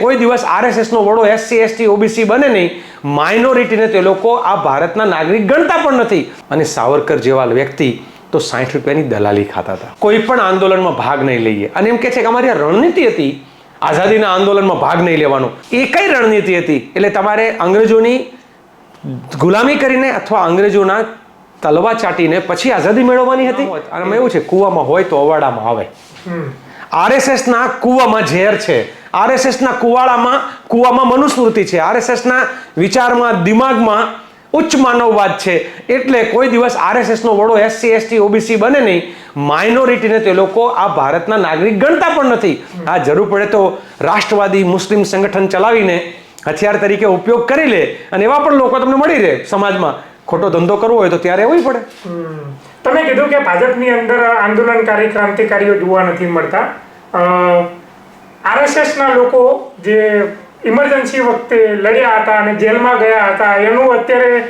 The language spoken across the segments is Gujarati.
કોઈ દિવસ આરએસએસનો વડો એસસી એસટી ઓબીસી બને નહીં. માઇનોરિટીને તે લોકો આ ભારતના નાગરિક ગણતા પણ નથી. અને સાવરકર જેવા વ્યક્તિ તો સાઠ રૂપિયાની દલાલી ખાતા હતા. કોઈ પણ આંદોલનમાં ભાગ નહીં લઈએ. અને એમ કે છે કે અમારી રણનીતિ હતી આઝાદીના આંદોલનમાં ભાગ નહીં લેવાનો. એ કઈ રણનીતિ હતી. એટલે તમારે અંગ્રેજોની ગુલામી કરીને અથવા અંગ્રેજોના તલવા ચાટીને પછી આઝાદી મેળવવાની હતી? અને એવું છે કૂવામાં હોય તો અવાડામાં આવે. આરએસએસના કૂવામાં ઝેર છે. આરએસએસના કુવાળામાં કુવામાં મનુસ્મૃતિ છે. આરએસએસના વિચારમાં, દિમાગમાં ઉચ્ચ માનવવાદ છે. એટલે કોઈ દિવસ આરએસએસનો વડો એસસી, એસટી, ઓબીસી બને નહીં. માઇનોરિટીને તે લોકો આ ભારતના નાગરિક ગણતા પણ નથી. આ જરૂર પડે તો રાષ્ટ્રવાદી, મુસ્લિમ સંગઠન ચલાવીને હથિયાર તરીકે ઉપયોગ કરી લે અને એવા પણ લોકો તમને મળી રહે સમાજમાં. ખોટો ધંધો કરવો હોય તો ત્યારે એવું પડે. તમે કીધું કે ભાજપની અંદર આંદોલનકારી, ક્રાંતિકારીઓ જોવા નથી મળતા. આરએસએસના લોકો જે ઇમરજન્સી વખતે લડ્યા હતા અને જેલમાં ગયા હતા એનું અત્યારે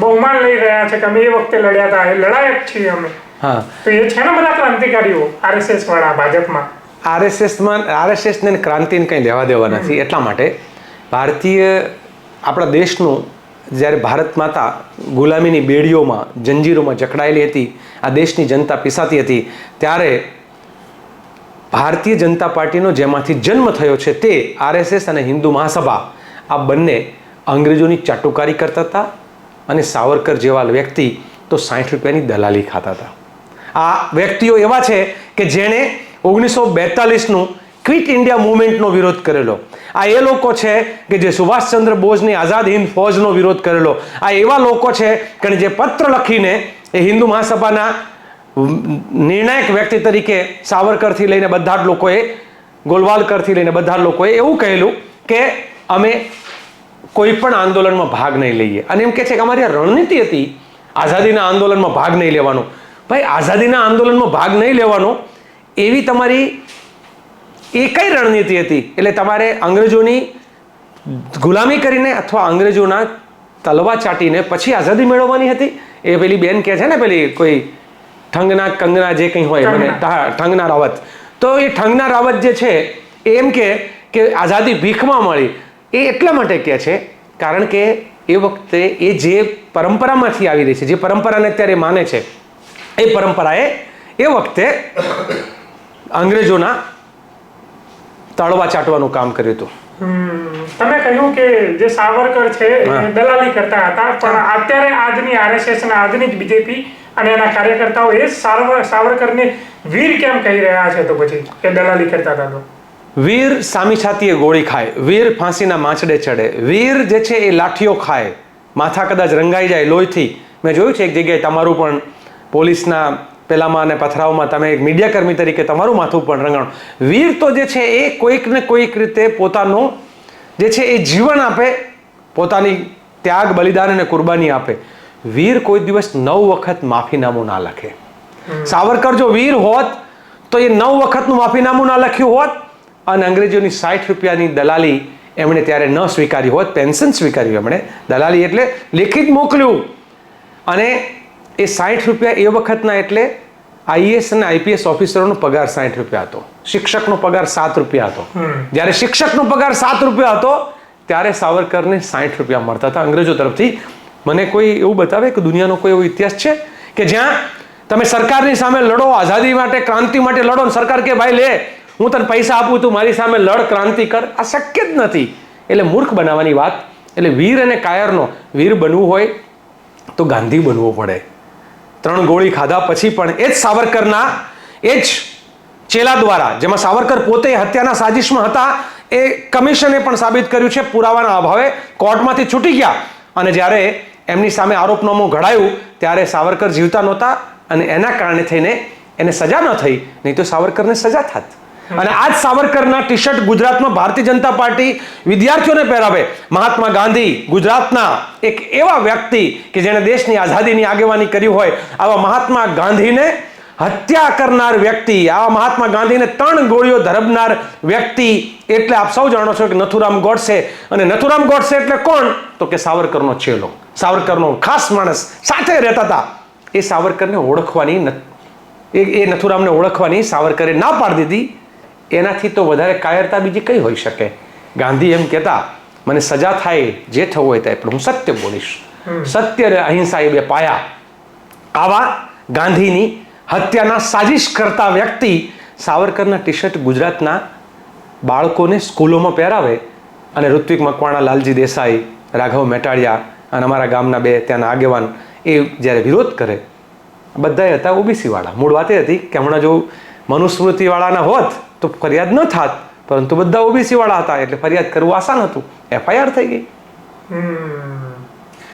બહુમાન લઈ રહ્યા છે કે અમે એ વખતે લડ્યા હતા એ લડાયક છીએ અમે. હા. તો એ છે ને બધા ક્રાંતિકારીઓ આરએસએસ વાળા ભાજપમાં? આરએસએસમાં આરએસએસને ક્રાંતિને કંઈ લેવા દેવા નથી એટલા માટે ભારતીય આપણા દેશનું જ્યારે ભારત માતા ગુલામીની બેડીઓમાં જંજીરોમાં જકડાયેલી હતી આ દેશની જનતા પીસાતી હતી ત્યારે ભારતીય જનતા પાર્ટીનો જેમાંથી જન્મ થયો છે તે આરએસએસ અને હિન્દુ મહાસભા. આ બંને અંગ્રેજોની ચાટુકારી કરતા હતા અને સાવરકર જેવા વ્યક્તિ તો સાઠ રૂપિયાની દલાલી ખાતા હતા. આ વ્યક્તિઓ એવા છે કે જેણે ઓગણીસો બેતાલીસનું ક્વિટ ઇન્ડિયા મુવમેન્ટનો વિરોધ કરેલો. આ એ લોકો છે કે જે સુભાષચંદ્ર બોઝની આઝાદ હિન્દ ફૌજનો વિરોધ કરેલો. આ એવા લોકો છે કે જે પત્ર લખીને એ હિન્દુ મહાસભાના નિર્ણાયક વ્યક્તિ તરીકે સાવરકરથી લઈને બધા જ લોકોએ, ગોલવાલકરથી લઈને બધા જ લોકોએ એવું કહેલું કે અમે કોઈ પણ આંદોલનમાં ભાગ નહીં લઈએ. અને એમ કે છે કે અમારી આ રણનીતિ હતી આઝાદીના આંદોલનમાં ભાગ નહીં લેવાનો. ભાઈ, આઝાદીના આંદોલનમાં ભાગ નહીં લેવાનો એવી તમારી એ કઈ રણનીતિ હતી. એટલે તમારે અંગ્રેજોની ગુલામી કરીને અથવા અંગ્રેજોના તલવા ચાટીને પછી આઝાદી મેળવવાની હતી? એ પેલી બેન કહે છે ને પેલી કોઈ ઠંગના કંગના જે કંઈ હોય મને ઠંગના. રાવત. તો એ ઠંગના રાવત જે છે એમ કે કે આઝાદી ભીખમાં મળી. એ એટલા માટે કહે છે કારણ કે એ વખતે એ જે પરંપરામાંથી આવી રહી છે જે પરંપરાને અત્યારે માને છે એ પરંપરાએ એ વખતે અંગ્રેજોના તળવા ચાટવાનું કામ કર્યું હતું. તમે કહ્યું કે જે સાવરકર છે દલાલી કરતા હતા પણ અત્યારે આજની આરએસએસ અને આજની જ બીજેપી અને એના કાર્યકર્તાઓ એ જ સાવર સાવરકરને વીર કેમ કહી રહ્યા છે? તો પછી કે દલાલી કરતા હતા તો. વીર સામી છાતીએ ગોળી ખાય, વીર ફાંસીના માંચડે ચડે, વીર જે છે એ લાઠીઓ ખાય, માથા કદાચ રંગાઈ જાય લોહીથી. મેં જોયું છે એક જગ્યાએ તમારું પણ પોલીસના પેલામાં અને પથરાવમાં તમે એક મીડિયાકર્મી તરીકે તમારું માથું પણ રંગાણું. વીર તો જે છે એ કોઈક ને કોઈક રીતે પોતાનું જે છે એ જીવન આપે, પોતાની ત્યાગ, બલિદાન અને કુરબાની આપે. વીર કોઈ દિવસ નવ વખત માફીનામું ના લખે. સાવરકર જો વીર હોત તો એ નવ વખતનું માફીનામું ના લખ્યું હોત અને અંગ્રેજોની સાઠ રૂપિયાની દલાલી એમણે ત્યારે ન સ્વીકારી હોત પેન્શન સ્વીકાર્યું એમણે. દલાલી એટલે લેખિત મોકલ્યું. અને એ સાઠ રૂપિયા એ વખતના એટલે આઈએસ અને આઈપીએસ ઓફિસરોનો પગાર સાઠ રૂપિયા હતો. શિક્ષકનો પગાર સાત રૂપિયા હતો. જ્યારે શિક્ષકનો પગાર સાત રૂપિયા હતો ત્યારે સાવરકરને સાઠ રૂપિયા મળતા હતા અંગ્રેજો તરફથી. મને કોઈ એવું બતાવે કે દુનિયાનો કોઈ એવો ઇતિહાસ છે? કે જ્યાં તમે સરકારની સામે લડો, આઝાદી માટે, ક્રાંતિ માટે લડો ને સરકાર કે, ભાઈ લે, હું તને પૈસા આપું, તું મારી સામે લડ, ક્રાંતિ કર. આ શક્ય જ નથી. એટલે મૂર્ખ બનાવવાની વાત, એટલે વીર અને કાયરનો. વીર બનવું હોય તો ગાંધી બનવું પડે. ત્રણ ગોળી ખાધા પછી પણ એ જ સાવરકરના, એ જ ચેલા દ્વારા, જેમાં સાવરકર પોતે હત્યાના સાજિશમાં હતા, એ કમિશને પણ સાબિત કર્યું છે પુરાવાના અભાવે. કોર્ટમાંથી છૂટી ગયા. અને જ્યારે એમની સામે આરોપનામું ઘડાયું, ત્યારે સાવરકર જીવતા નહોતા અને એના કારણે થઈને એને સજા ન થઈ, નહીં તો સાવરકરને સજા થાત. અને આજ સાવરકરના ટી શર્ટ ગુજરાતમાં ભારતીય જનતા પાર્ટી વિદ્યાર્થીઓને પહેરાવે. મહાત્મા ગાંધી ગુજરાતના એક એવા વ્યક્તિ કે જેણે દેશની આઝાદીની આગેવાની કરી હોય, આવા મહાત્મા ગાંધીને હત્યા કરનાર વ્યક્તિ, આવા મહાત્મા ગાંધીને ત્રણ ગોળીઓ ધરબનાર વ્યક્તિ, એટલે આપ સૌ જાણો છો કે નથુરામ ગોડસે. અને નથુરામ ગોડસે એટલે કોણ? તો કે સાવરકરનો ચેલો સાવરકરનો ખાસ માણસ સાથે રહેતા હતા. એ સાવરકરને ઓળખવાની એ નથુરામને ઓળખવાની સાવરકરે ના પાડી દીધી. એનાથી તો વધારે કાયરતા બીજી કઈ હોઈ શકે? ગાંધી એમ કહેતા મને સજા થાય જે થવું હોય થાય પણ હું સત્ય બોલીશ. સત્ય અહિંસા એ બે પાયા. આવા ગાંધીની હત્યાના સાજિશ કરતા વ્યક્તિ સાવરકરના ટી શર્ટ ગુજરાતના બાળકોને સ્કૂલોમાં પહેરાવે અને ઋત્વિક મકવાણા લાલજી દેસાઈ રાઘવ મેટાડિયા અને અમારા ગામના બે ત્યાંના આગેવાન એ જ્યારે વિરોધ કરે, બધાએ હતા ઓબીસી વાળા મૂળ વાત એ હતી કે હમણાં જો મનુસ્મૃતિ વાળાના હોત તો ફરિયાદ ન થાત, પરંતુ બધા ઓબીસી વાળા હતા એટલે ફરિયાદ કરવું આસાન હતું. એફઆઈઆર થઈ ગઈ.